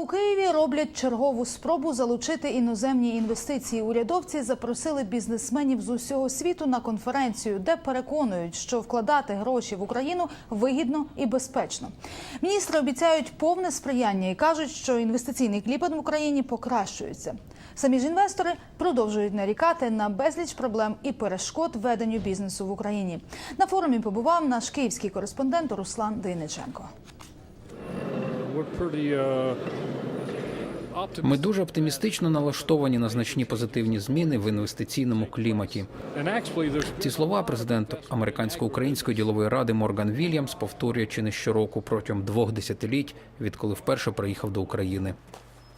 У Києві роблять чергову спробу залучити іноземні інвестиції. Урядовці запросили бізнесменів з усього світу на конференцію, де переконують, що вкладати гроші в Україну вигідно і безпечно. Міністри обіцяють повне сприяння і кажуть, що інвестиційний клімат в Україні покращується. Самі ж інвестори продовжують нарікати на безліч проблем і перешкод веденню бізнесу в Україні. На форумі побував наш київський кореспондент Руслан Дейниченко. Uh, Ми дуже оптимістично налаштовані на значні позитивні зміни в інвестиційному кліматі. Ці слова президент американсько-української ділової ради Морган Вільямс повторює чи не щороку протягом двох десятиліть, відколи вперше приїхав до України.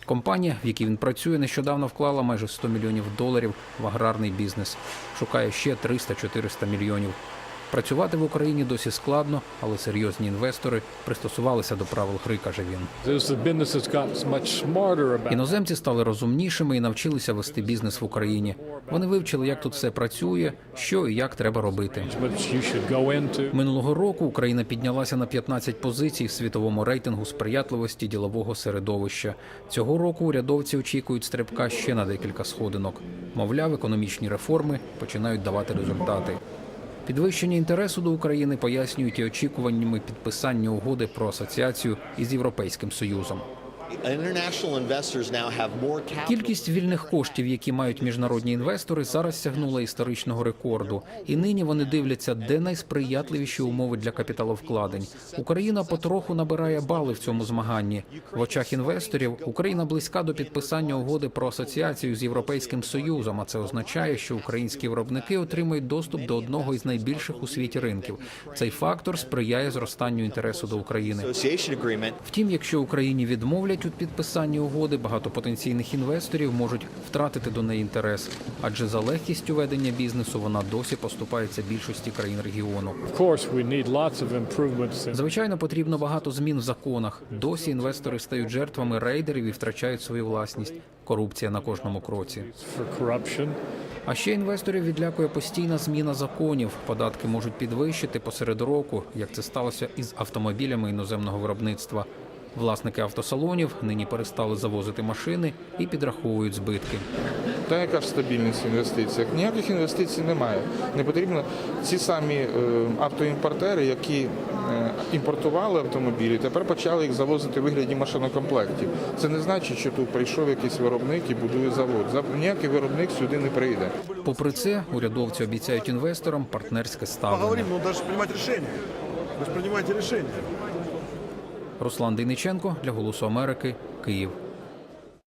Компанія, в якій він працює, нещодавно вклала майже 100 мільйонів доларів в аграрний бізнес. Шукає ще 300-400 мільйонів. Працювати в Україні досі складно, але серйозні інвестори пристосувалися до правил гри, каже він. Іноземці стали розумнішими і навчилися вести бізнес в Україні. Вони вивчили, як тут все працює, що і як треба робити. Минулого року Україна піднялася на 15 позицій в світовому рейтингу сприятливості ділового середовища. Цього року урядовці очікують стрибка ще на декілька сходинок. Мовляв, економічні реформи починають давати результати. Підвищення інтересу до України пояснюють і очікуваннями підписання угоди про асоціацію із Європейським Союзом. Кількість вільних коштів, які мають міжнародні інвестори, зараз сягнула історичного рекорду. І нині вони дивляться, де найсприятливіші умови для капіталовкладень. Україна потроху набирає бали в цьому змаганні. В очах інвесторів Україна близька до підписання угоди про асоціацію з Європейським Союзом. А це означає, що українські виробники отримають доступ до одного із найбільших у світі ринків. Цей фактор сприяє зростанню інтересу до України. Втім, якщо Україні відмовлять у підписанні угоди, багато потенційних інвесторів можуть втратити до неї інтерес, адже за легкістю ведення бізнесу вона досі поступається більшості країн регіону. Звичайно, потрібно багато змін в законах. Досі інвестори стають жертвами рейдерів і втрачають свою власність. Корупція на кожному кроці. А ще інвесторів відлякує постійна зміна законів. Податки можуть підвищити посеред року, як це сталося із автомобілями іноземного виробництва. Власники автосалонів нині перестали завозити машини і підраховують збитки. Та яка ж стабільність в інвестиціях? Ніяких інвестицій немає. Не потрібно ці самі е, автоімпортери, які е, імпортували автомобілі, тепер почали їх завозити в вигляді машинокомплектів. Це не значить, що тут прийшов якийсь виробник і будує завод. За- Ніякий виробник сюди не прийде. Попри це, урядовці обіцяють інвесторам партнерське ставлення. Поговорим, но даже принимать решения. Вы же принимаете решения. Руслан Дейниченко для Голосу Америки, Київ.